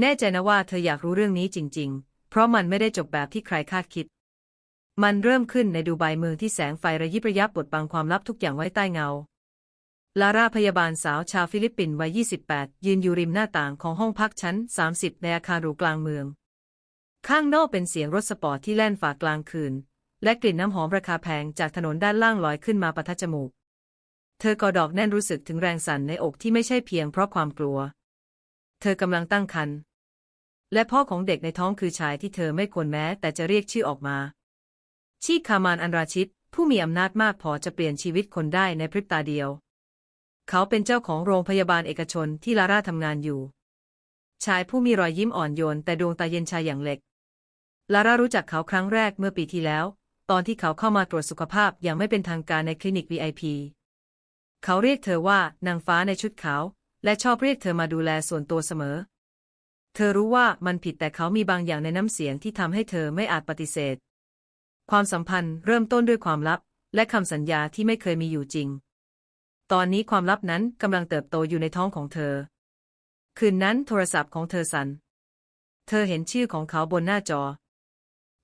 แน่ใจนะว่าเธออยากรู้เรื่องนี้จริง ๆ เพราะมันไม่ได้จบแบบที่ใครคาดคิด มันเริ่มขึ้นในดูไบเมืองที่แสงไฟระยิบระยับบดบังความลับทุกอย่างไว้ใต้เงา ลาร่าพยาบาลสาวชาวฟิลิปปินส์วัย 28 ยืนอยู่ริมหน้าต่างของห้องพักชั้น 30 ในอาคารหรูกลางเมือง ข้างนอกเป็นเสียงรถสปอร์ตที่แล่นฝ่ากลางคืน และกลิ่นน้ำหอมราคาแพงจากถนนด้านล่างลอยขึ้นมาปะทะจมูก เธอกอดอกแน่นรู้สึกถึงแรงสั่นในอกที่ไม่ใช่เพียงเพราะความกลัว เธอกำลังตั้งครรภ์และพ่อของเด็กในท้องคือชายที่เธอไม่ควรแม้ แต่จะเรียกชื่อออกมา ชีคคามานอันราชิต ผู้มีอำนาจมากพอจะเปลี่ยนชีวิตคนได้ในพริบตาเดียว เขาเป็นเจ้าของโรงพยาบาลเอกชนที่ลาร่าทำงานอยู่ ชายผู้มีรอยยิ้มอ่อนโยนแต่ดวงตาเย็นชายอย่างเหล็ก ลาร่ารู้จักเขาครั้งแรกเมื่อปีที่แล้ว ตอนที่เขาเข้ามาตรวจสุขภาพอย่างไม่เป็นทางการในคลินิก VIP เขาเรียกเธอว่านางฟ้าในชุดขาว และชอบเรียกเธอมาดูแลส่วนตัวเสมอ เธอรู้ว่ามันผิดแต่เขามีบางอย่างในน้ำเสียงที่ทำให้เธอไม่อาจปฏิเสธ ความสัมพันธ์เริ่มต้นด้วยความลับ และคำสัญญาที่ไม่เคยมีอยู่จริง ตอนนี้ความลับนั้นกำลังเติบโตอยู่ในท้องของเธอ คืนนั้นโทรศัพท์ของเธอสั่น เธอเห็นชื่อของเขาบนหน้าจอ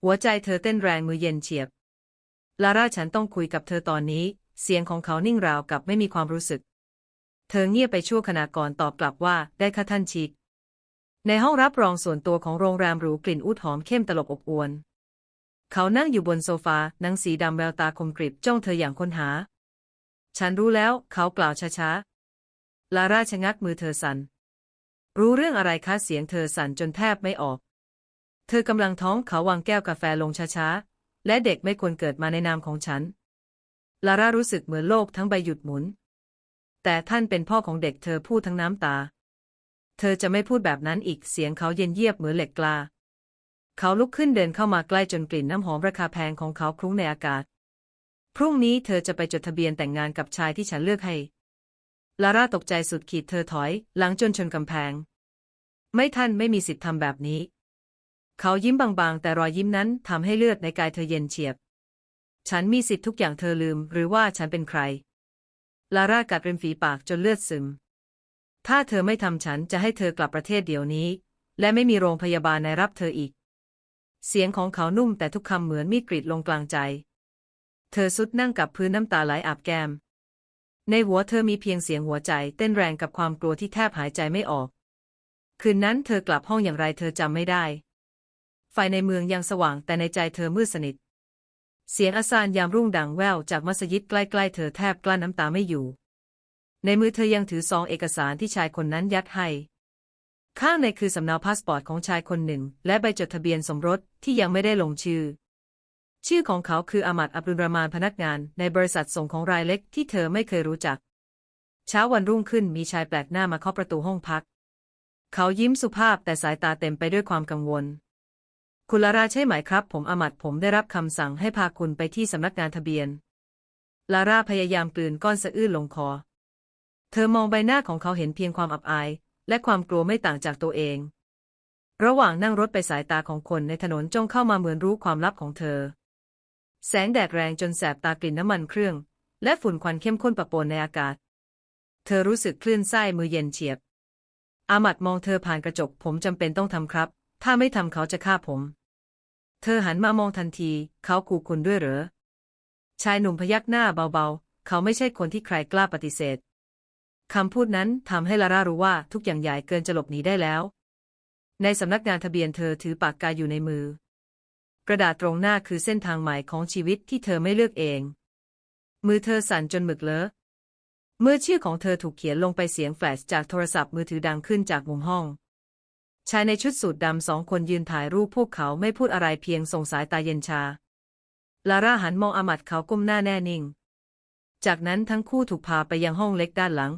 หัวใจเธอเต้นแรงมือเย็นเฉียบ ลาร่าฉันต้องคุยกับเธอตอนนี้ เสียงของเขานิ่งราวกับไม่มีความรู้สึก เธอเงียบไปชั่วขณะก่อนตอบกลับว่าได้ค่ะท่านชิก ในห้องรับรองส่วนตัวของโรงแรมหรูกลิ่นอูดหอมเข้มตลบอบอวน เขานั่งอยู่บนโซฟาหนังสีดำแววตาคมกริบจ้องเธออย่างค้นหา ฉันรู้แล้วเขากล่าวช้าๆ ลาร่าชะงักมือเธอสัน่น รู้เรื่องอะไรคะเสียงเธอสั่นจนแทบไม่ออก เธอกำลังท้องเขาวางแก้วกาแฟลงช้าๆ และเด็กไม่ควรเกิดมาในนามของฉัน ลาร่ารู้สึกเหมือนโลกทั้งใบหยุดหมุน แต่ท่านเป็นพ่อของเด็กเธอพูดทั้งน้ำตา เธอจะไม่พูดแบบนั้นอีกเสียงเขาเย็นเยียบเหมือนเหล็กกลา เขาลุกขึ้นเดินเข้ามาใกล้จนกลิ่นน้ำหอมราคาแพงของเขาคลุ้งในอากาศ พรุ่งนี้เธอจะไปจดทะเบียนแต่งงานกับชายที่ฉันเลือกให้ ลาร่าตกใจสุดขีดเธอถอย หลังจนชนกำแพง ไม่ท่านไม่มีสิทธิ์ทำแบบนี้ เขายิ้มบางๆ แต่รอยยิ้มนั้นทำให้เลือดในกายเธอเย็นเฉียบ ฉันมีสิทธิ์ทุกอย่างเธอลืม หรือว่าฉันเป็นใคร ลาร่ากัดริมฝีปากจนเลือดซึม ถ้าเธอไม่ทำฉันจะให้เธอกลับประเทศเดี๋ยวนี้ และไม่มีโรงพยาบาลในรับเธออีก เสียงของเขานุ่มแต่ทุกคำเหมือนมีดกรีดลงกลางใจ เธอสุดนั่งกับพื้นน้ำตาไหลอาบแก้ม ในหัวเธอมีเพียงเสียงหัวใจเต้นแรงกับความกลัวที่แทบหายใจไม่ออก คืนนั้นเธอกลับห้องอย่างไรเธอจำไม่ได้ ไฟในเมืองยังสว่างแต่ในใจเธอมืดสนิท เสียงอาซานยามรุ่งดังแว่วจากมัสยิดใกล้ๆเธอแทบกลั้นน้ำตาไม่อยู่ ในมือเธอยังถือซองเอกสารที่ชายคนนั้นยัดให้ ข้างในคือสำเนาพาสปอร์ตของชายคนหนึ่ง และใบจดทะเบียนสมรสที่ยังไม่ได้ลงชื่อ ชื่อของเขาคืออามัดอับดุลรามานพนักงานในบริษัทส่งของรายเล็กที่เธอไม่เคยรู้จัก เช้าวันรุ่งขึ้นมีชายแปลกหน้ามาเคาะประตูห้องพัก เขายิ้มสุภาพแต่สายตาเต็มไปด้วยความกังวล คุณลาราใช่ไหมครับ ผมอมัดผมได้รับคำสั่งให้พาคุณไปที่สำนักงานทะเบียน ลาร่าพยายามกลืนก้อนสะอื้นลงคอ เธอมองใบหน้าของเขาเห็นเพียงความอับอาย และความกลัวไม่ต่างจากตัวเอง ระหว่างนั่งรถไปสายตาของคนในถนนจ้องเข้ามาเหมือนรู้ความลับของเธอ แสงแดดแรงจนแสบตากลิ่นน้ำมันเครื่อง และฝุ่นควันเข้มข้นปะปนในอากาศ เธอรู้สึกคลื่นไส้มือเย็นเฉียบอามัดมองเธอผ่านกระจกผมจำเป็นต้องทำครับ ถ้าไม่ทำเขาจะฆ่าผม เธอหันมามองทันที เขาขู่คุณด้วยเหรอ ชายหนุ่มพยักหน้าเบาๆ เขาไม่ใช่คนที่ใครกล้าปฏิเสธ คำพูดนั้นทำให้ลาร่ารู้ว่าทุกอย่างใหญ่เกินจะหลบหนีได้แล้ว ในสำนักงานทะเบียนเธอถือปากกาอยู่ในมือ กระดาษตรงหน้าคือเส้นทางใหม่ของชีวิตที่เธอไม่เลือกเอง มือเธอสั่นจนหมึกเลอะเมื่อชื่อของเธอถูกเขียนลงไปเสียงแฟลชจากโทรศัพท์มือถือดังขึ้นจากมุมห้อง ชายในชุดสูทดำสองคนยืนถ่ายรูปพวกเขาไม่พูดอะไรเพียงส่งสายตาเย็นชา ลาร่าหันมองอามัดเขาก้มหน้าแน่นิ่ง จากนั้นทั้งคู่ถูกพาไปยังห้องเล็กด้านหลัง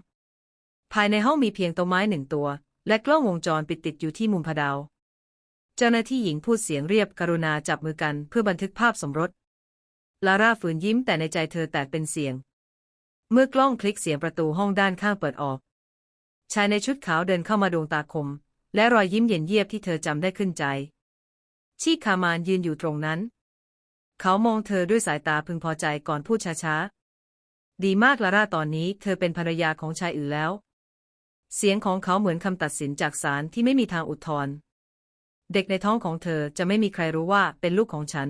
ภายในห้องมีเพียงโต๊ะไม้หนึ่งตัว และกล้องวงจรปิดติดอยู่ที่มุมผดาว เจ้าหน้าที่หญิงพูดเสียงเรียบกรุณาจับมือกันเพื่อบันทึกภาพสมรส ลาร่าฝืนยิ้มแต่ในใจเธอแตกเป็นเสียง เมื่อกล้องคลิกเสียงประตูห้องด้านข้างเปิดออก ชายในชุดขาวเดินเข้ามาดวงตาคม และรอยยิ้มเย็นเยียบที่เธอจำได้ขึ้นใจ ชีคามานยืนอยู่ตรงนั้น เขามองเธอด้วยสายตาพึงพอใจก่อนพูดช้าๆ ดีมากลาร่าตอนนี้เธอเป็นภรรยาของชายอื่นแล้ว เสียงของเขาเหมือนคำตัดสินจากศาลที่ไม่มีทางอุทธรณ์เด็กในท้องของเธอจะไม่มีใครรู้ว่าเป็นลูกของฉัน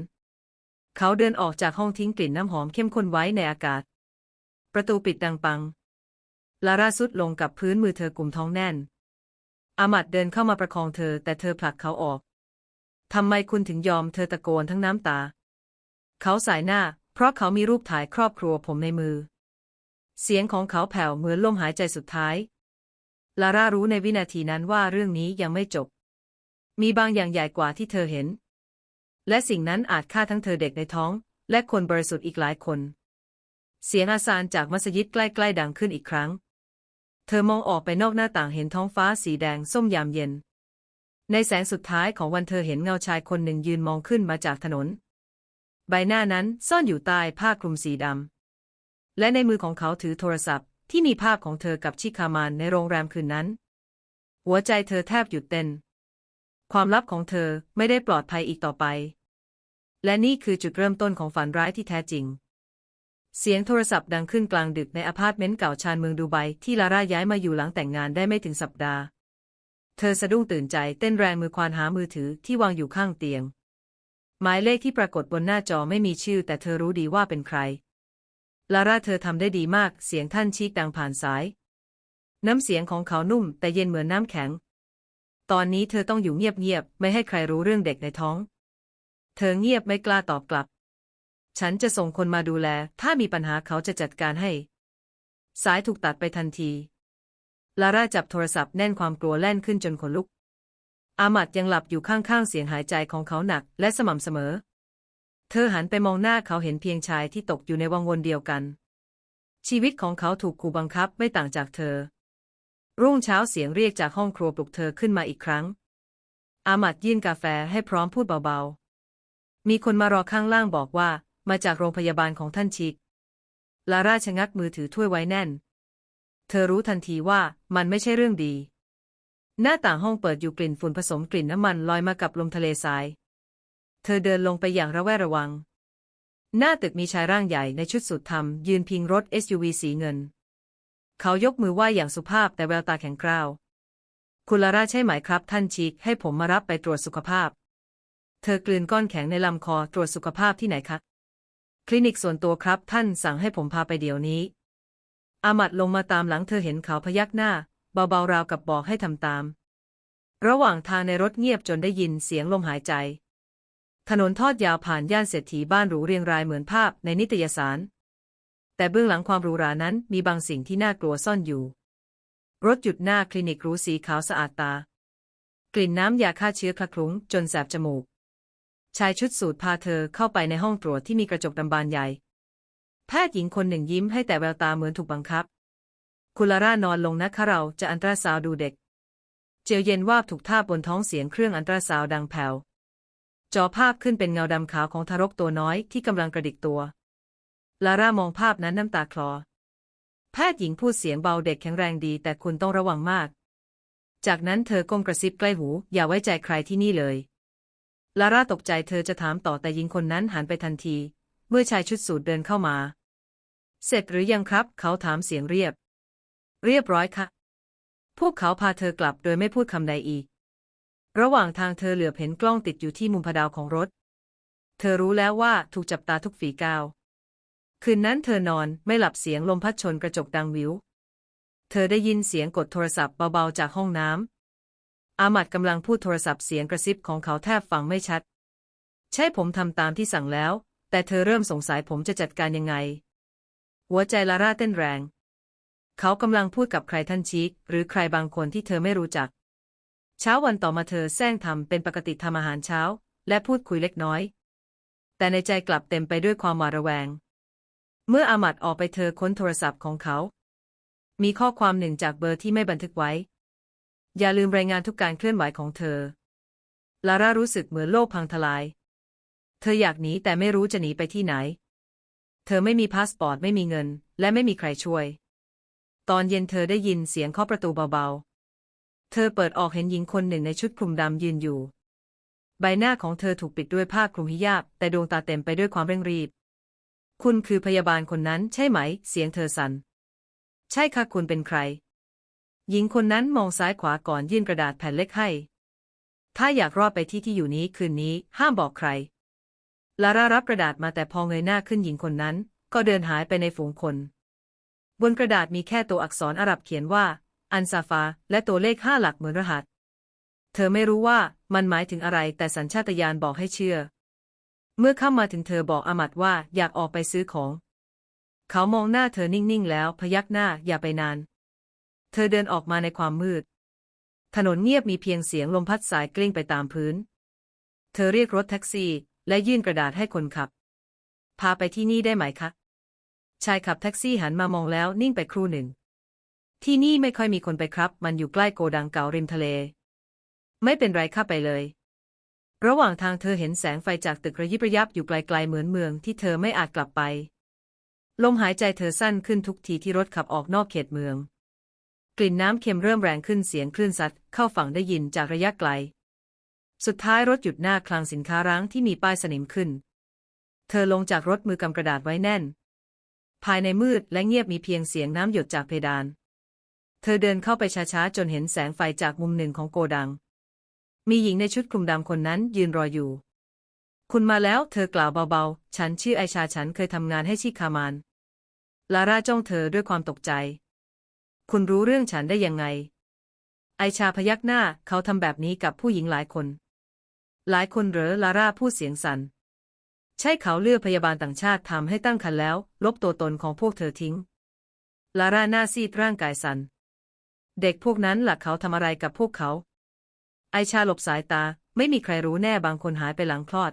เขาเดินออกจากห้องทิ้งกลิ่นน้ำหอมเข้มข้นไว้ในอากาศ ประตูปิดดังปัง ลาร่าสุดลงกับพื้นมือเธอกลุ่มท้องแน่น อามัดเดินเข้ามาประคองเธอ แต่เธอผลักเขาออก ทำไมคุณถึงยอมเธอตะโกนทั้งน้ำตา เขาสายหน้า เพราะเขามีรูปถ่ายครอบครัวผมในมือ เสียงของเขาแผ่วเหมือนลมหายใจสุดท้าย ลาร่ารู้ในวินาทีนั้นว่าเรื่องนี้ยังไม่จบ มีบางอย่างใหญ่กว่าที่เธอเห็น และสิ่งนั้นอาจฆ่าทั้งเธอเด็กในท้อง และคนบริสุทธิ์อีกหลายคน เสียงอาซานจากมัสยิดใกล้ๆดังขึ้นอีกครั้ง ธอมองออกไปนอกหน้าต่างเห็นท้องฟ้าสีแดงส้มยามเย็น ในแสงสุดท้ายของวันเธอเห็นเงาชายคนหนึ่งยืนมองขึ้นมาจากถนน ใบหน้านั้นซ่อนอยู่ใต้ผ้าคลุมสีดำ และในมือของเขาถือโทรศัพท์ ที่มีภาพของเธอกับชิคามานในโรงแรมคืนนั้น หัวใจเธอแทบหยุดเต้น ความลับของเธอไม่ได้ปลอดภัยอีกต่อไป และนี่คือจุดเริ่มต้นของฝันร้ายที่แท้จริง เสียงโทรศัพท์ดังขึ้นกลางดึกในอพาร์ตเมนต์เก่าชานเมืองดูไบที่ลาร่าย้ายมาอยู่หลังแต่งงานได้ไม่ถึงสัปดาห์ เธอสะดุ้งตื่นใจเต้นแรงมือควานหามือถือที่วางอยู่ข้างเตียง หมายเลขที่ปรากฏบนหน้าจอไม่มีชื่อ แต่เธอรู้ดีว่าเป็นใคร ลาร่าเธอทำได้ดีมาก เสียงท่านชีกดังผ่านสาย น้ำเสียงของเขานุ่ม แต่เย็นเหมือนน้ำแข็ง ตอนนี้เธอต้องอยู่เงียบๆไม่ให้ใครรู้เรื่องเด็กในท้อง เธอเงียบไม่กล้าตอบกลับ ฉันจะส่งคนมาดูแล ถ้ามีปัญหาเขาจะจัดการให้ สายถูกตัดไปทันที ลาร่าจับโทรศัพท์แน่นความกลัวแล่นขึ้นจนขนลุก อามัดยังหลับอยู่ข้างๆเสียงหายใจของเขาหนักและสม่ำเสมอ เธอหันไปมองหน้าเขาเห็นเพียงชายที่ตกอยู่ในวังวนเดียวกัน ชีวิตของเขาถูกขู่บังคับไม่ต่างจากเธอ รุ่งเช้าเสียงเรียกจากห้องครัวปลุกเธอขึ้นมาอีกครั้ง อามัดยื่นกาแฟให้พร้อมพูดเบาๆ มีคนมารอข้างล่างบอกว่า มาจากโรงพยาบาลของท่านชิก ลาร่าชะงักมือถือถ้วยไว้แน่น เธอรู้ทันทีว่ามันไม่ใช่เรื่องดี หน้าต่างห้องเปิดอยู่กลิ่นฝุ่นผสมกลิ่นน้ำมันลอยมากับลมทะเลทราย เธอเดินลงไปอย่างระแวดระวัง หน้าตึกมีชายร่างใหญ่ในชุดสูทธรรม ยืนพิงรถ SUV สีเงิน เขายกมือไหว้อย่างสุภาพแต่แววตาแข็งกร้าวคุณลาร่าใช่ไหมครับท่านชิกให้ผมมารับไปตรวจสุขภาพ เธอกลืนก้อนแข็งในลำคอตรวจสุขภาพที่ไหนคะ คลินิกส่วนตัวครับ ท่านสั่งให้ผมพาไปเดี๋ยวนี้ อามัดลงมาตามหลังเธอเห็นเขาพยักหน้า เบาๆราวกับบอกให้ทำตาม ระหว่างทางในรถเงียบจนได้ยินเสียงลมหายใจ ถนนทอดยาวผ่านย่านเศรษฐีบ้านหรูเรียงรายเหมือนภาพในนิตยสาร แต่เบื้องหลังความหรูหรานั้นมีบางสิ่งที่น่ากลัวซ่อนอยู่ รถหยุดหน้าคลินิกหรูสีขาวสะอาดตา กลิ่นน้ำยาฆ่าเชื้อคละคลุ้งจนแสบจมูก ชายชุดสูทพาเธอเข้าไปในห้องตรวจที่มีกระจกดำบานใหญ่ แพทย์หญิงคนหนึ่งยิ้มให้แต่แววตาเหมือนถูกบังคับ คุณลาร่านอนลงนะคะเราจะอันตราซาวดูเด็ก เจลเย็นวาบถูกท่าบนท้องเสียงเครื่องอันตราซาวดังแผ่ว จอภาพขึ้นเป็นเงาดำขาวของทารกตัวน้อยที่กำลังกระดิกตัว ลาร่ามองภาพนั้นน้ำตาคลอ แพทย์หญิงพูดเสียงเบาเด็กแข็งแรงดี แต่คุณต้องระวังมาก จากนั้นเธอก้มกระซิบใกล้หู อย่าไว้ใจใครที่นี่เลย ลาร่าตกใจเธอจะถามต่อแต่หญิงคนนั้นหันไปทันที เมื่อชายชุดสูทเดินเข้ามา เสร็จหรือยังครับ เขาถามเสียงเรียบ เรียบร้อยค่ะ พวกเขาพาเธอกลับโดยไม่พูดคำใดอีก ระหว่างทางเธอเหลือบเห็นกล้องติดอยู่ที่มุมพดาวของรถ เธอรู้แล้วว่าถูกจับตาทุกฝีก้าว คืนนั้นเธอนอนไม่หลับเสียงลมพัดชนกระจกดังวิว เธอได้ยินเสียงกดโทรศัพท์เบาๆจากห้องน้ำ อามัดกำลังพูดโทรศัพท์เสียงกระซิบของเขาแทบฟังไม่ชัด ใช่ผมทำตามที่สั่งแล้ว แต่เธอเริ่มสงสัยผมจะจัดการยังไง หัวใจลาร่าเต้นแรง เขากำลังพูดกับใครท่านชีกหรือใครบางคนที่เธอไม่รู้จัก เช้าวันต่อมาเธอแซงทำเป็นปกติทำอาหารเช้า และพูดคุยเล็กน้อย แต่ในใจกลับเต็มไปด้วยความหวาดระแวง เมื่ออามัดออกไปเธอค้นโทรศัพท์ของเขา มีข้อความหนึ่งจากเบอร์ที่ไม่บันทึกไว้ อย่าลืมรายงานทุกการเคลื่อนไหวของเธอ ลาร่ารู้สึกเหมือนโลกพังทลาย เธออยากหนีแต่ไม่รู้จะหนีไปที่ไหน เธอไม่มีพาสปอร์ตไม่มีเงิน และไม่มีใครช่วย ตอนเย็นเธอได้ยินเสียงเคาะประตูเบาๆ เธอเปิดออกเห็นหญิงคนหนึ่งในชุดคลุมดำยืนอยู่ ใบหน้าของเธอถูกปิดด้วยผ้าคลุมหิญาบ แต่ดวงตาเต็มไปด้วยความเร่งรีบ คุณคือพยาบาลคนนั้นใช่ไหม เสียงเธอสัน่น ใช่ค่ะคุณเป็นใคร หญิงคนนั้นมองซ้ายขวาก่อนยื่นกระดาษแผ่นเล็กให้ ถ้าอยากรอดไปที่ที่อยู่นี้คืนนี้ห้ามบอกใคร ลาร่ารับกระดาษมาแต่พอเงยหน้าขึ้นหญิงคนนั้น ก็เดินหายไปในฝูงคน บนกระดาษมีแค่ตัวอักษรอาหรับเขียนว่า อันซาฟา และตัวเลขห้าหลักเหมือนรหัส เธอไม่รู้ว่ามันหมายถึงอะไรแต่สัญชาตญาณบอกให้เชื่อ เมื่อเข้ามาถึงเธอบอกอามัดว่าอยากออกไปซื้อของ เขามองหน้าเธอนิ่งๆแล้วพยักหน้าอย่าไปนาน เธอเดินออกมาในความมืด ถนนเงียบมีเพียงเสียงลมพัดสายกลิ้งไปตามพื้น เธอเรียกรถแท็กซี่ และยื่นกระดาษให้คนขับ พาไปที่นี่ได้ไหมคะ ชายขับแท็กซี่หันมามองแล้วนิ่งไปครู่หนึ่ง ที่นี่ไม่ค่อยมีคนไปครับ มันอยู่ใกล้โกดังเก่าริมทะเล ไม่เป็นไรข้าไปเลย ระหว่างทางเธอเห็นแสงไฟจากตึกระยิบระยับอยู่ไกลๆเหมือนเมืองที่เธอไม่อาจกลับไป ลมหายใจเธอสั้นขึ้นทุกทีที่รถขับออกนอกเขตเมือง กลิ่นน้ำเค็มเริ่มแรงขึ้นเสียงคลื่นซัดเข้าฝั่งได้ยินจากระยะไกล สุดท้ายรถหยุดหน้าคลังสินค้าร้างที่มีป้ายสนิมขึ้น เธอลงจากรถมือกำกระดาษไว้แน่น ภายในมืดและเงียบมีเพียงเสียงน้ำหยดจากเพดาน เธอเดินเข้าไปช้าๆจนเห็นแสงไฟจากมุมหนึ่งของโกดัง มีหญิงในชุดคลุมดำคนนั้นยืนรออยู่ คุณมาแล้ว เธอกล่าวเบาๆ ฉันชื่อไอชาฉันเคยทำงานให้ชิคามาน ลาร่าจ้องเธอด้วยความตกใจ คุณรู้เรื่องฉันได้ยังไง ไอชาพยักหน้าเขาทำแบบนี้กับผู้หญิงหลายคน หลายคนเหรอลาร่าพูดเสียงสัน่นใช่เขาเลือกพยาบาลต่างชาติทำให้ตั้งครรภ์แล้ว ลบตัวตนของพวกเธอทิ้ง ลาร่าหน้าซีดร่างกายสัน่นเด็กพวกนั้นหลักเขาทำอะไรกับพวกเขา ไอชาหลบสายตาไม่มีใครรู้แน่บางคนหายไปหลังคลอด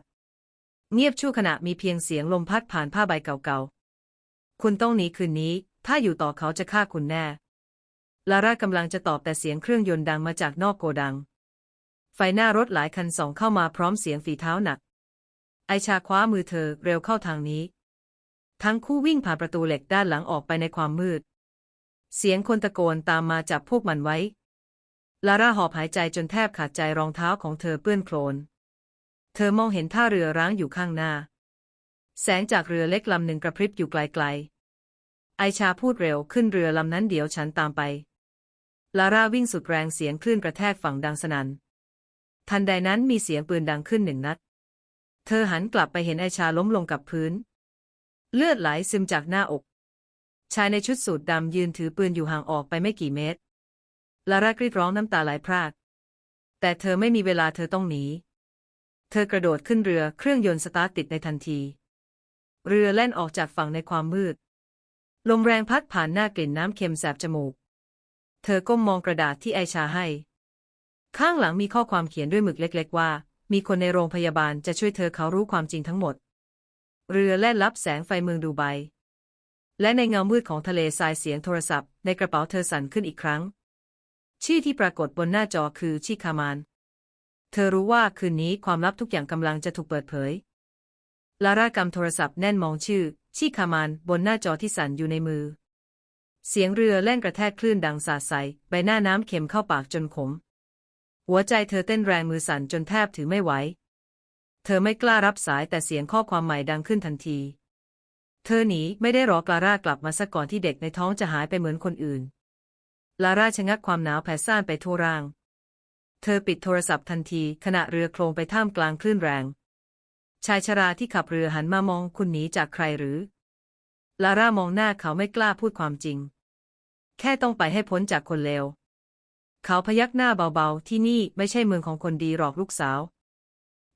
เงียบชั่วขณะมีเพียงเสียงลมพัดผ่านผ้าใบเก่าๆ คุณต้องหนีคืนนี้ ถ้าอยู่ต่อเขาจะฆ่าคุณแน่ ลาร่ากำลังจะตอบแต่เสียงเครื่องยนต์ดังมาจากนอกโกดัง ไฟหน้ารถหลายคันส่องเข้ามาพร้อมเสียงฝีเท้าหนัก ไอชาคว้ามือเธอเร็วเข้าทางนี้ ทั้งคู่วิ่งผ่านประตูเหล็กด้านหลังออกไปในความมืด เสียงคนตะโกนตามมาจับพวกมันไว้ ลาร่าหอบหายใจจนแทบขาดใจรองเท้าของเธอเปื้อนโคลน เธอมองเห็นท่าเรือร้างอยู่ข้างหน้า แสงจากเรือเล็กลำหนึ่งกระพริบอยู่ไกลๆ ไอชาพูดเร็วขึ้นเรือลำนั้นเดี๋ยวฉันตามไป ลาร่าวิ่งสุดแรงเสียงคลื่นกระแทกฝั่งดังสนัน่น ทันใดนั้นมีเสียงปืนดังขึ้นหนึ่งนัด เธอหันกลับไปเห็นไอชาล้มลงกับพื้น เลือดไหลซึมจากหน้าอก ชายในชุดสูทดำยืนถือปืนอยู่ห่างออกไปไม่กี่เมตร ลาร่ากรีดร้องน้ำตาไหลพราก แต่เธอไม่มีเวลาเธอต้องหนี เธอกระโดดขึ้นเรือเครื่องยนต์สตาร์ทติดในทันที เรือแล่นออกจากฝั่งในความมืด ลมแรงพัดผ่านหน้ากลิ่นน้ำเค็มแสบจมูก เธอก้มมองกระดาษที่ไอชาให้ ข้างหลังมีข้อความเขียนด้วยหมึกเล็ก ๆ ว่า มีคนในโรงพยาบาลจะช่วยเธอเขารู้ความจริงทั้งหมด เรือแล่นลับแสงไฟเมืองดูไบ และในเงามืดของทะเลทรายเสียงโทรศัพท์ ในกระเป๋าเธอสั่นขึ้นอีกครั้ง ชื่อที่ปรากฏบนหน้าจอคือชิคามาน เธอรู้ว่าคืนนี้ความลับทุกอย่างกำลังจะถูกเปิดเผย ลาร่ากำโทรศัพท์แน่นมองชื่อชิคามานบนหน้าจอที่สั่นอยู่ในมือ เสียงเรือแล่นกระแทกคลื่นดังสาดใสใบหน้าน้ำเค็มเข้าปากจนขม หัวใจเธอเต้นแรงมือสั่นจนแทบถือไม่ไหว เธอไม่กล้ารับสายแต่เสียงข้อความใหม่ดังขึ้นทันที เธอหนีไม่ได้รอกลาร่ากลับมาซะก่อนที่เด็กในท้องจะหายไปเหมือนคนอื่น ลาร่าชะงักความหนาวแผ่ซ่านไปทั่วร่าง เธอปิดโทรศัพท์ทันทีขณะเรือโคลงไปท่ามกลางคลื่นแรง ชายชราที่ขับเรือหันมามองคุณหนีจากใครหรือ ลาร่ามองหน้าเขาไม่กล้าพูดความจริง แค่ต้องไปให้พ้นจากคนเลว เขาพยักหน้าเบาๆ ที่นี่ไม่ใช่เมืองของคนดีหรอกลูกสาว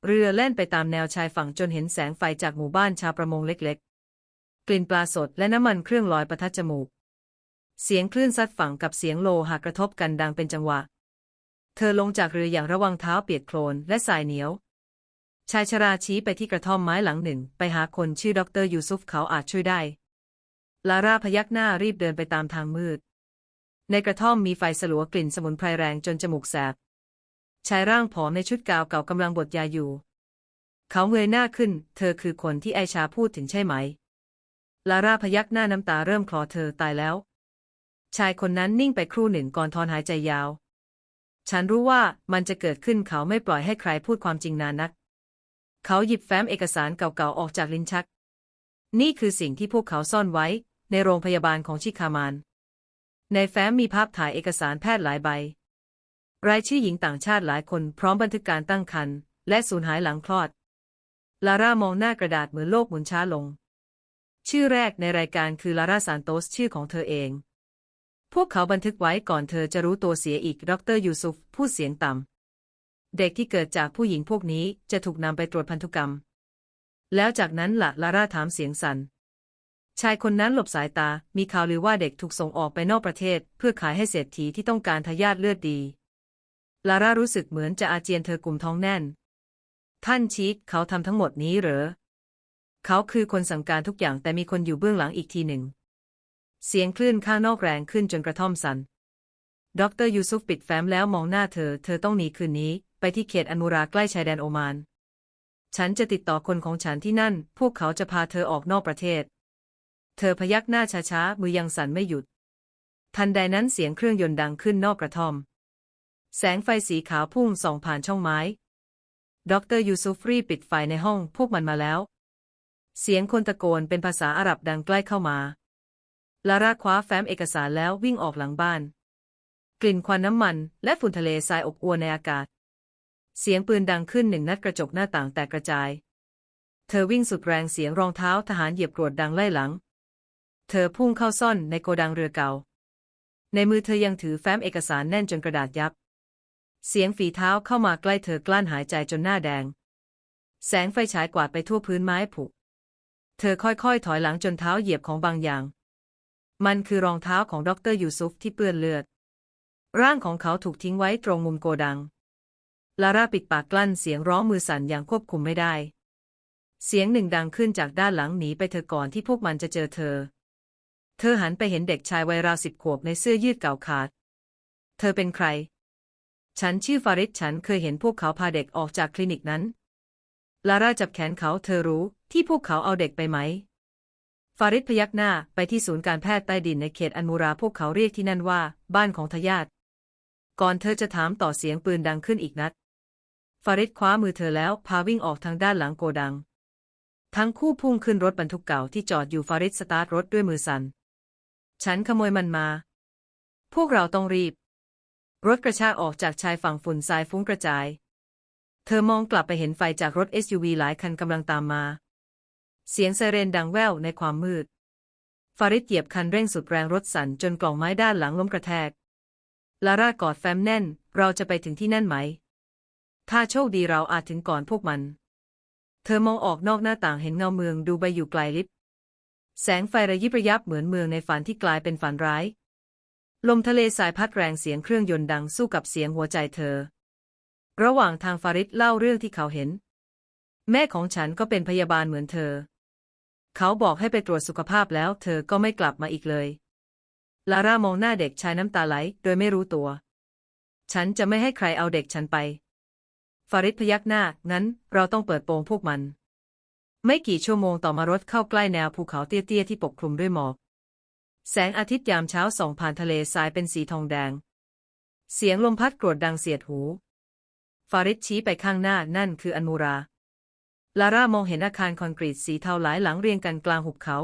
เรือแล่นไปตามแนวชายฝั่งจนเห็นแสงไฟจากหมู่บ้านชาวประมงเล็กๆ กลิ่นปลาสดและน้ำมันเครื่องลอยประทัดจมูก เสียงคลื่นซัดฝั่งกับเสียงโลหะกระทบกันดังเป็นจังหวะ เธอลงจากเรืออย่างระวังเท้าเปียกโคลนและสายเหนียว ชายชราชี้ไปที่กระท่อมไม้หลังหนึ่ง ไปหาคนชื่อดรยูซุฟเขาอาจช่วยได้ ลาร่าพยักหน้ารีบเดินไปตามทางมืด ในกระท่อมมีไฟสลัวกลิ่นสมุนไพรแรงจนจมูกแสบ ชายร่างผอมในชุดกาวเก่ากำลังบดยาอยู่ เขาเงยหน้าขึ้น เธอคือคนที่ไอชาพูดถึงใช่ไหม ลาร่าพยักหน้าน้ำตาเริ่มคลอเธอตายแล้ว ชายคนนั้นนิ่งไปครู่หนึ่งก่อนถอนหายใจยาว ฉันรู้ว่ามันจะเกิดขึ้นเขาไม่ปล่อยให้ใครพูดความจริงนานนัก เขาหยิบแฟ้มเอกสารเก่าๆออกจากลิ้นชัก นี่คือสิ่งที่พวกเขาซ่อนไว้ ในโรงพยาบาลของชิคามาน ในแฟ้มมีภาพถ่ายเอกสารแพทย์หลายใบ รายชื่อหญิงต่างชาติหลายคนพร้อมบันทึกการตั้งครรภ์และสูญหายหลังคลอด ลาร่ามองหน้ากระดาษเหมือนโลกหมุนช้าลง ชื่อแรกในรายการคือลาร่าซานโตสชื่อของเธอเอง พวกเขาบันทึกไว้ก่อนเธอจะรู้ตัวเสียอีก ดรยูซุฟพูดเสียงต่ำ เด็กที่เกิดจากผู้หญิงพวกนี้จะถูกนำไปตรวจพันธุกรรม แล้วจากนั้นละลาร่าถามเสียงสัน่น ชายคนนั้นหลบสายตา มีข่าวลือว่าเด็กถูกส่งออกไปนอกประเทศ เพื่อขายให้เศรษฐีที่ต้องการทายาทเลือดดี ลาร่ารู้สึกเหมือนจะอาเจียนเธอกลุ่มท้องแน่น ท่านชีคเขาทำทั้งหมดนี้เหรอ เขาคือคนสั่งการทุกอย่างแต่มีคนอยู่เบื้องหลังอีกทีหนึ่ง เสียงคลื่นข้างนอกแรงขึ้นจนกระท่อมสัน่นดรยูซุฟปิดแฟ้มแล้วมองหน้าเธอ เธอต้องหนีคืนนี้ ไปที่เขตอันมูราใกล้ชายแดนโอมาน ฉันจะติดต่อคนของฉันที่นั่น พวกเขาจะพาเธอออกนอกประเทศ เธอพยักหน้าช้าๆ มือยังสั่นไม่หยุด ทันใดนั้นเสียงเครื่องยนต์ดังขึ้นนอกกระท่อม แสงไฟสีขาวพุ่งส่องผ่านช่องไม้ ดรยูซุฟรีปิดไฟในห้องพวกมันมาแล้ว เสียงคนตะโกนเป็นภาษาอาหรับดังใกล้เข้ามา ลาร่าคว้าแฟ้มเอกสารแล้ววิ่งออกหลังบ้าน กลิ่นควันน้ำมันและฝุ่นทะเลทรายอบอวลในอากาศ เสียงปืนดังขึ้นหนึ่งนัดกระจกหน้าต่างแตกกระจาย เธอวิ่งสุดแรงเสียงรองเท้าทหารเหยียบกรวดดังไล่หลัง เธอพุ่งเข้าซ่อนในโกดังเรือเก่า ในมือเธอยังถือแฟ้มเอกสารแน่นจนกระดาษยับ เสียงฝีเท้าเข้ามาใกล้เธอกลั้นหายใจจนหน้าแดง แสงไฟฉายกวาดไปทั่วพื้นไม้ผุ เธอค่อยๆ ถอยหลังจนเท้าเหยียบของบางอย่าง มันคือรองเท้าของดรยูซุฟที่เปื้อนเลือด ร่างของเขาถูกทิ้งไว้ตรงมุมโกดัง ลาร่าปิดปากกลั้นเสียงร้องมือสั่นอย่างควบคุมไม่ได้เสียงหนึ่งดังขึ้นจากด้านหลังหนีไปเธอก่อนที่พวกมันจะเจอเธอ เธอหันไปเห็นเด็กชายวัยราวสิบขวบในเสื้อยืดเก่าขาด เธอเป็นใคร ฉันชื่อฟาริดฉันเคยเห็นพวกเขาพาเด็กออกจากคลินิกนั้น ลาร่าจับแขนเขาเธอรู้ที่พวกเขาเอาเด็กไปไหม ฟาริดพยักหน้าไปที่ศูนย์การแพทย์ใต้ดินในเขตอันมูราพวกเขาเรียกที่นั่นว่า บ้านของทายาทก่อนเธอจะถามต่อเสียงปืนดังขึ้นอีกนัด ฟาริดคว้ามือเธอแล้วพาวิ่งออกทางด้านหลังโกดัง ทั้งคู่พุ่งขึ้นรถบรรทุกเก่าที่จอดอยู่ฟาริดสตาร์ทรถด้วยมือสัน่น ฉันขโมยมันมา พวกเราต้องรีบ รถกระชากออกจากชายฝั่งฝุ่นทรายฟุ้งกระจาย เธอมองกลับไปเห็นไฟจากรถ SUV หลายคันกำลังตามมา เสียงไซเรนดังแว่วในความมืด ฟาริดเหยียบคันเร่งสุดแรงรถสั่นจนกล่องไม้ด้านหลังล้มกระแทก ลาร่ากอดแฟ้มแน่น เราจะไปถึงที่นั่นไหม ถ้าโชคดีเราอาจถึงก่อนพวกมัน เธอมองออกนอกหน้าต่างเห็นเงาเมืองดูไปอยู่ไกลลิบ แสงไฟระยิบระยับเหมือนเมืองในฝันที่กลายเป็นฝันร้าย ลมทะเลสายพัดแรงเสียงเครื่องยนต์ดังสู้กับเสียงหัวใจเธอ ระหว่างทางฟาริดเล่าเรื่องที่เขาเห็น แม่ของฉันก็เป็นพยาบาลเหมือนเธอ เขาบอกให้ไปตรวจสุขภาพแล้ว เธอก็ไม่กลับมาอีกเลย ลาร่ามองหน้าเด็กชายน้ำตาไหล โดยไม่รู้ตัว ฉันจะไม่ให้ใครเอาเด็กฉันไป ฟาริดพยักหน้า งั้นเราต้องเปิดโปงพวกมัน ไม่กี่ชั่วโมงต่อมารถเข้าใกล้แนวภูเขาเตี้ยๆที่ปกคลุมด้วยหมอก แสงอาทิตย์ยามเช้าส่องผ่านทะเลทรายเป็นสีทองแดง เสียงลมพัดกรวดดังเสียดหู ฟาริดชี้ไปข้างหน้านั่นคืออันมูรา ลาร่ามองเห็นอาคารคอนกรีตสีเทาหลายหลังเรียงกันกลางหุบเขา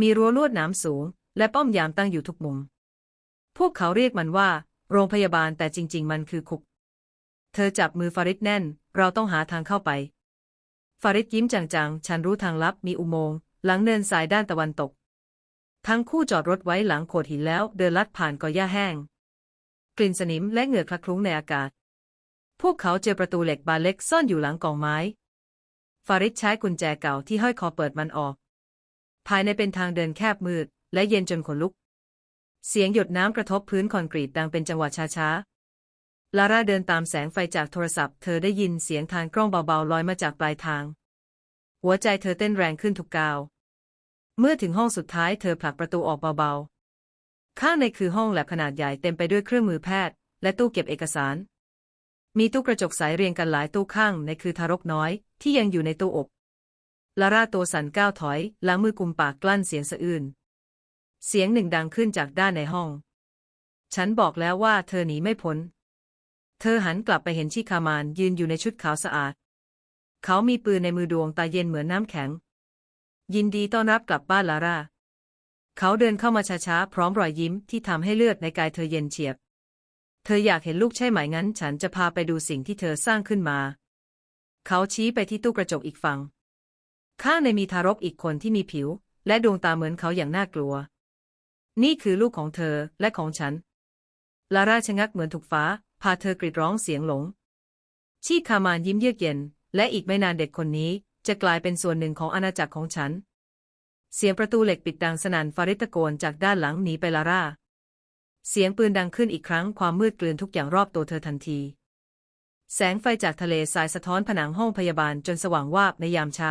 มีรั้วลวดหนามสูง และป้อมยามตั้งอยู่ทุกมุม พวกเขาเรียกมันว่า โรงพยาบาลแต่จริง ๆ มันคือคุก เธอจับมือฟาริดแน่น เราต้องหาทางเข้าไป ฟาริดยิ้มจางๆ ฉันรู้ทางลับมีอุโมงค์หลังเนินสายด้านตะวันตก ทั้งคู่จอดรถไว้หลังโขดหินแล้วเดินลัดผ่านกอหญ้าแห้ง กลิ่นสนิมและเหงื่อคละคลุ้งในอากาศ พวกเขาเจอประตูเหล็กบานเล็กซ่อนอยู่หลังกองไม้ ฟาริดใช้กุญแจเก่าที่ห้อยคอเปิดมันออก ภายในเป็นทางเดินแคบมืด และเย็นจนขนลุก เสียงหยดน้ำกระทบพื้นคอนกรีตดังเป็นจังหวะช้าๆ ลาร่าเดินตามแสงไฟจากโทรศัพท์ เธอได้ยินเสียงทางกล้องเบาๆลอยมาจากปลายทาง หัวใจเธอเต้นแรงขึ้นทุกก้าว เมื่อถึงห้องสุดท้ายเธอผลักประตูออกเบาๆ ข้างในคือห้องแลบขนาดใหญ่เต็มไปด้วยเครื่องมือแพทย์ และตู้เก็บเอกสาร มีตู้กระจกใสเรียงกันหลายตู้ข้างในคือทารกน้อยที่ยังอยู่ในตู้อบ ลาร่าตัวสั่นก้าวถอยล้างมือกุมปากกลั้นเสียงสะอื้น เสียงหนึ่งดังขึ้นจากด้านในห้อง ฉันบอกแล้วว่าเธอหนีไม่พ้น เธอหันกลับไปเห็นชิคามานยืนอยู่ในชุดขาวสะอาด เขามีปืนในมือดวงตาเย็นเหมือนน้ำแข็ง ยินดีต้อนรับกลับบ้านลาร่า เขาเดินเข้ามาช้าๆ พร้อมรอยยิ้มที่ทำให้เลือดในกายเธอเย็นเฉียบ เธออยากเห็นลูกใช่ไหมงั้น ฉันจะพาไปดูสิ่งที่เธอสร้างขึ้นมา เขาชี้ไปที่ตู้กระจกอีกฝั่ง ข้างในมีทารกอีกคนที่มีผิว และดวงตาเหมือนเขาอย่างน่ากลัว นี่คือลูกของเธอและของฉัน ลาร่าชะงักเหมือนถูกฟ้า พาเธอกรีดร้องเสียงหลง ชีคามานยิ้มเยือกเย็น และอีกไม่นานเด็กคนนี้จะกลายเป็นส่วนหนึ่งของอาณาจักรของฉัน เสียงประตูเหล็กปิดดังสนั่นฟาริตะโกนจากด้านหลังหนีไปลาร่า เสียงปืนดังขึ้นอีกครั้งความมืดกลืนทุกอย่างรอบตัวเธอทันที แสงไฟจากทะเลทรายสะท้อนผนังห้องพยาบาลจนสว่างวาบในยามเช้า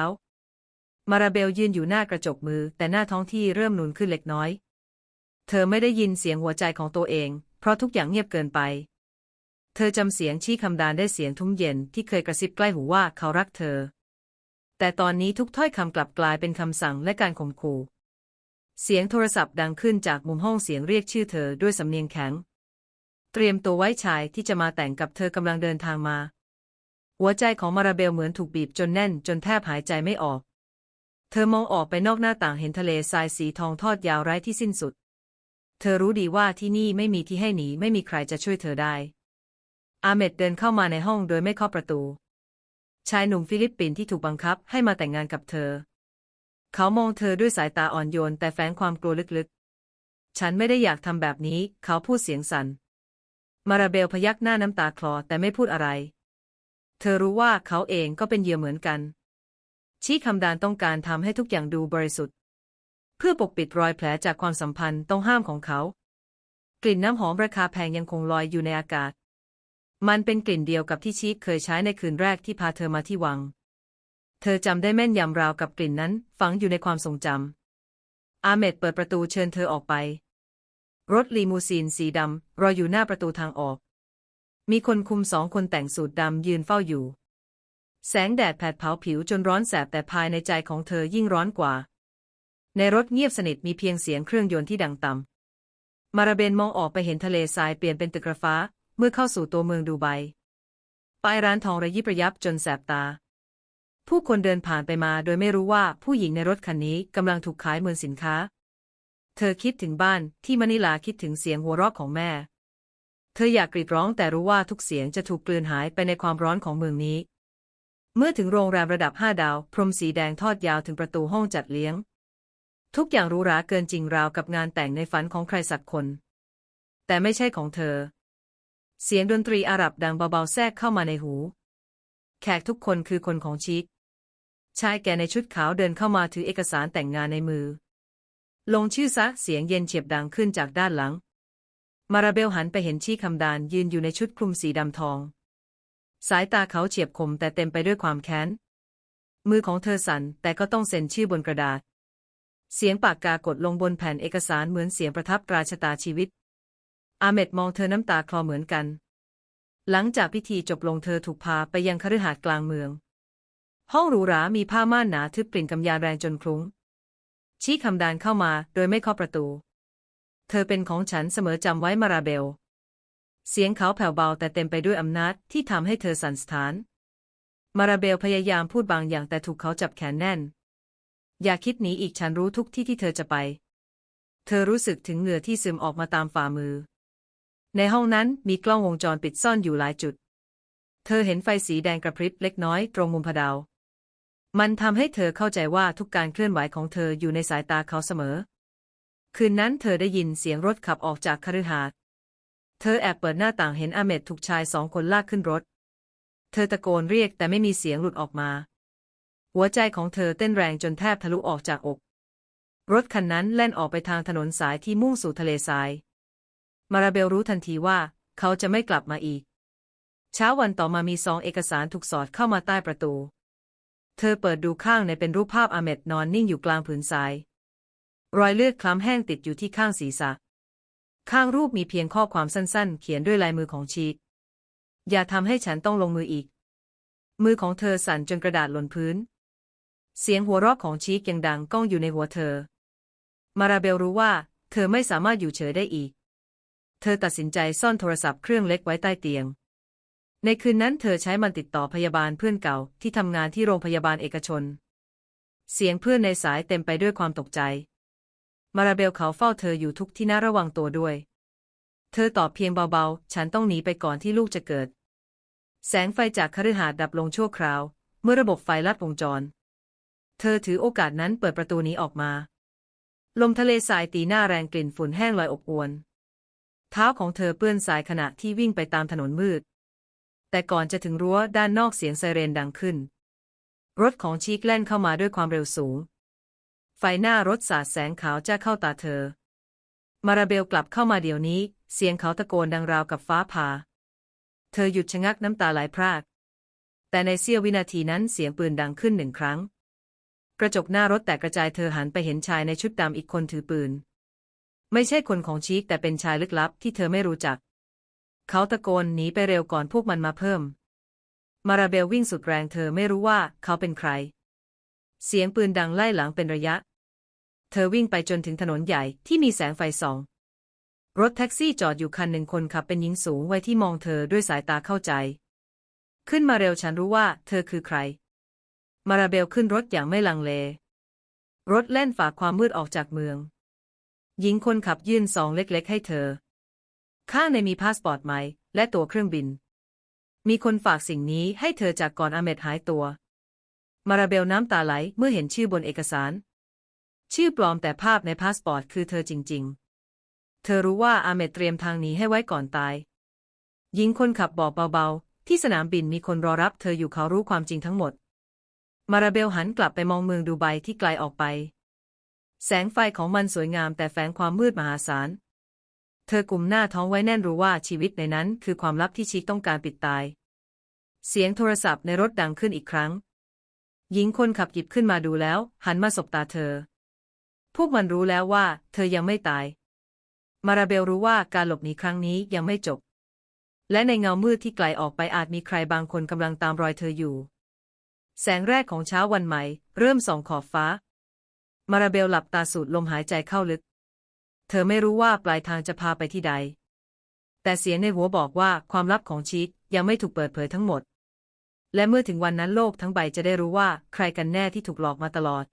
มาราเบลยืนอยู่หน้ากระจกมือแต่หน้าท้องที่เริ่มนูนขึ้นเล็กน้อย เธอไม่ได้ยินเสียงหัวใจของตัวเอง เพราะทุกอย่างเงียบเกินไป เธอจำเสียงชี้คำดานได้เสียงทุ้มเย็นที่เคยกระซิบใกล้หูว่าเขารักเธอ แต่ตอนนี้ทุกถ้อยคำกลับกลายเป็นคำสั่งและการข่มขู่เสียงโทรศัพท์ดังขึ้นจากมุมห้องเสียงเรียกชื่อเธอด้วยสำเนียงแข็ง เตรียมตัวไว้ชายที่จะมาแต่งกับเธอกำลังเดินทางมา หัวใจของมาราเบลเหมือนถูกบีบจนแน่นจนแทบหายใจไม่ออก เธอมองออกไปนอกหน้าต่างเห็นทะเลทรายสีทองทอดยาวไร้ที่สิ้นสุด เธอรู้ดีว่าที่นี่ไม่มีที่ให้หนีไม่มีใครจะช่วยเธอได้ อาเมดเดินเข้ามาในห้องโดยไม่เคาะประตู ชายหนุ่มฟิลิปปินส์ที่ถูกบังคับให้มาแต่งงานกับเธอ เขามองเธอด้วยสายตาอ่อนโยนแต่แฝงความกลัวลึกๆ ฉันไม่ได้อยากทำแบบนี้ เขาพูดเสียงสัน่น มาราเบลพยักหน้าน้ำตาคลอแต่ไม่พูดอะไร เธอรู้ว่าเขาเองก็เป็นเหยื่อเหมือนกัน ชี้คำดานต้องการทำให้ทุกอย่างดูบริสุทธิ์ เพื่อปกปิดรอยแผลจากความสัมพันธ์ต้องห้ามของเขา กลิ่นน้ำหอมราคาแพงยังคงลอยอยู่ในอากาศ มันเป็นกลิ่นเดียวกับที่ชีคเคยใช้ในคืนแรกที่พาเธอมาที่วัง เธอจำได้แม่นยำราวกับกลิ่นนั้น ฝังอยู่ในความทรงจำ อาเมดเปิดประตูเชิญเธอออกไป รถลีมูซีนสีดำรออยู่หน้าประตูทางออก มีคนคุมสองคนแต่งสูทดำยืนเฝ้าอยู่ แสงแดดแผดเผาผิวจนร้อนแสบแต่ภายในใจของเธอยิ่งร้อนกว่า ในรถเงียบสนิทมีเพียงเสียงเครื่องยนต์ที่ดังต่ำมาราเบนมองออกไปเห็นทะเลทรายเปลี่ยนเป็นตึกระฟ้า เมื่อเข้าสู่ตัวเมืองดูไบป้ายร้านทองระยิบระยับจนแสบตา ผู้คนเดินผ่านไปมาโดยไม่รู้ว่าผู้หญิงในรถคันนี้กำลังถูกขายเหมือนสินค้า เธอคิดถึงบ้านที่มะนิลาคิดถึงเสียงหัวเราะของแม่ เธออยากกรีดร้องแต่รู้ว่าทุกเสียงจะถูกกลืนหายไปในความร้อนของเมืองนี้ เมื่อถึงโรงแรมระดับห้าดาว พรมสีแดงทอดยาวถึงประตูห้องจัดเลี้ยง ทุกอย่างหรูหราเกินจริงราวกับงานแต่งในฝันของใครสักคน แต่ไม่ใช่ของเธอ เสียงดนตรีอาหรับดังเบาๆแทรกเข้ามาในหู แขกทุกคนคือคนของชิค ชายแก่ในชุดขาวเดินเข้ามาถือเอกสารแต่งงานในมือ ลงชื่อซะเสียงเย็นเฉียบดังขึ้นจากด้านหลัง มาราเบลหันไปเห็นชีคำดานยืนอยู่ในชุดคลุมสีดำทอง สายตาเขาเฉียบคมแต่เต็มไปด้วยความแค้น มือของเธอสั่นแต่ก็ต้องเซ็นชื่อบนกระดาษ เสียงปากกากดลงบนแผ่นเอกสารเหมือนเสียงประทับตราชะตาชีวิต อาเมดมองเธอน้ำตาคลอเหมือนกัน หลังจากพิธีจบลงเธอถูกพาไปยังคฤหาสน์กลางเมือง ห้องหรูหรา มีผ้าม่านหนาทึบกลิ่นกำยานแรงจนคลุ้ง ชี้คำดานเข้ามาโดยไม่เคาะประตู เธอเป็นของฉันเสมอจำไว้มาราเบล เสียงเขาแผ่วเบาแต่เต็มไปด้วยอำนาจที่ทำให้เธอสั่นสะท้าน มาราเบลพยายามพูดบางอย่างแต่ถูกเขาจับแขนแน่น อย่าคิดหนีอีกฉันรู้ทุกที่ที่เธอจะไป เธอรู้สึกถึงเหงื่อที่ซึมออกมาตามฝ่ามือ ในห้องนั้นมีกล้องวงจรปิดซ่อนอยู่หลายจุด เธอเห็นไฟสีแดงกระพริบเล็กน้อยตรงมุมผดาว มันทำให้เธอเข้าใจว่าทุกการเคลื่อนไหวของเธออยู่ในสายตาเขาเสมอ คืนนั้นเธอได้ยินเสียงรถขับออกจากคฤหาสน์ เธอแอบเปิดหน้าต่างเห็นอาเมดถูกชายสองคนลากขึ้นรถ เธอตะโกนเรียกแต่ไม่มีเสียงหลุดออกมา หัวใจของเธอเต้นแรงจนแทบทะลุออกจากอก รถคันนั้นแล่นออกไปทางถนนสายที่มุ่งสู่ทะเลทราย มาราเบลรู้ทันทีว่า เขาจะไม่กลับมาอีก เช้าวันต่อมามีซองเอกสารถูกสอดเข้ามาใต้ประตู เธอเปิดดูข้างในเป็นรูปภาพอาเมดนอนนิ่งอยู่กลางผืนทราย รอยเลือดคล้ำแห้งติดอยู่ที่ข้างศีรษะ ข้างรูปมีเพียงข้อความสั้นๆ เขียนด้วยลายมือของชีคอย่าทำให้ฉันต้องลงมืออีก มือของเธอสั่นจนกระดาษหล่นพื้น เสียงหัวเราะของชีคยังดังก้องอยู่ในหัวเธอ มาราเบลรู้ว่า เธอไม่สามารถอยู่เฉยได้อีก เธอตัดสินใจซ่อนโทรศัพท์เครื่องเล็กไว้ใต้เตียง ในคืนนั้นเธอใช้มันติดต่อพยาบาลเพื่อนเก่าที่ทำงานที่โรงพยาบาลเอกชน เสียงเพื่อนในสายเต็มไปด้วยความตกใจ มาราเบลเขาเฝ้าเธออยู่ทุกที่น่าระวังตัวด้วย เธอตอบเพียงเบาๆ ฉันต้องหนีไปก่อนที่ลูกจะเกิด แสงไฟจากคฤหาสน์ดับลงชั่วคราว เมื่อระบบไฟลัดวงจร เธอถือโอกาสนั้นเปิดประตูหนี้ออกมา ลมทะเลทรายตีหน้าแรงกลิ่นฝุ่นแห้งลอยอบอวน เท้าของเธอเปื้อนทรายขณะที่วิ่งไปตามถนนมืด แต่ก่อนจะถึงรั้วด้านนอกเสียงไซเรนดังขึ้น รถของชีกแล่นเข้ามาด้วยความเร็วสูง ไฟหน้ารถสาดแสงขาวจ้าเข้าตาเธอ มาราเบลกลับเข้ามาเดี๋ยวนี้ เสียงเขาตะโกนดังราวกับฟ้าผ่า เธอหยุดชะงักน้ำตาไหลพราก แต่ในเสี้ยววินาทีนั้นเสียงปืนดังขึ้นหนึ่งครั้ง กระจกหน้ารถแตกกระจายเธอหันไปเห็นชายในชุดดำอีกคนถือปืน ไม่ใช่คนของชีกแต่เป็นชายลึกลับที่เธอไม่รู้จัก เขาตะโกนหนีไปเร็วก่อนพวกมันมาเพิ่ม มาราเบลวิ่งสุดแรงเธอไม่รู้ว่าเขาเป็นใคร เสียงปืนดังไล่หลังเป็นระยะ เธอวิ่งไปจนถึงถนนใหญ่ที่มีแสงไฟส่อง รถแท็กซี่จอดอยู่คันหนึ่งคนขับเป็นหญิงสูงวัยที่มองเธอด้วยสายตาเข้าใจ ขึ้นมาเร็วฉันรู้ว่าเธอคือใคร มาราเบลขึ้นรถอย่างไม่ลังเล รถแล่นฝ่าความมืดออกจากเมือง หญิงคนขับยื่นซองเล็กๆ ให้เธอ ข้างในมีพาสปอร์ตไหม และตั๋วเครื่องบิน มีคนฝากสิ่งนี้ให้เธอจากก่อนอาเมดหายตัว มาราเบลน้ำตาไหลเมื่อเห็นชื่อบนเอกสาร ชื่อปลอมแต่ภาพในพาสปอร์ตคือเธอจริง ๆ เธอรู้ว่าอาเมดเตรียมทางหนีให้ไว้ก่อนตาย หญิงคนขับบอกเบาๆ ที่สนามบินมีคนรอรับเธออยู่เขารู้ความจริงทั้งหมด มาราเบลหันกลับไปมองเมืองดูไบที่ไกลออกไป แสงไฟของมันสวยงามแต่แฝงความมืดมหาศาล เธอกลุ่มหน้าท้องไว้แน่นรู้ว่าชีวิตในนั้นคือความลับที่ชิคต้องการปิดตาย เสียงโทรศัพท์ในรถดังขึ้นอีกครั้ง หญิงคนขับหยิบขึ้นมาดูแล้ว หันมาสบตาเธอ พวกมันรู้แล้วว่า เธอยังไม่ตาย มาราเบลรู้ว่าการหลบหนีครั้งนี้ยังไม่จบ และในเงามืดที่ไกลออกไปอาจมีใครบางคนกำลังตามรอยเธออยู่ แสงแรกของเช้าวันใหม่ เริ่มส่องขอบฟ้า มาราเบลหลับตาสูดลมหายใจเข้าลึก เธอไม่รู้ว่าปลายทางจะพาไปที่ใด แต่เสียงในหัวบอกว่าความลับของชีตยังไม่ถูกเปิดเผยทั้งหมด และเมื่อถึงวันนั้นโลกทั้งใบจะได้รู้ว่าใครกันแน่ที่ถูกหลอกมาตลอด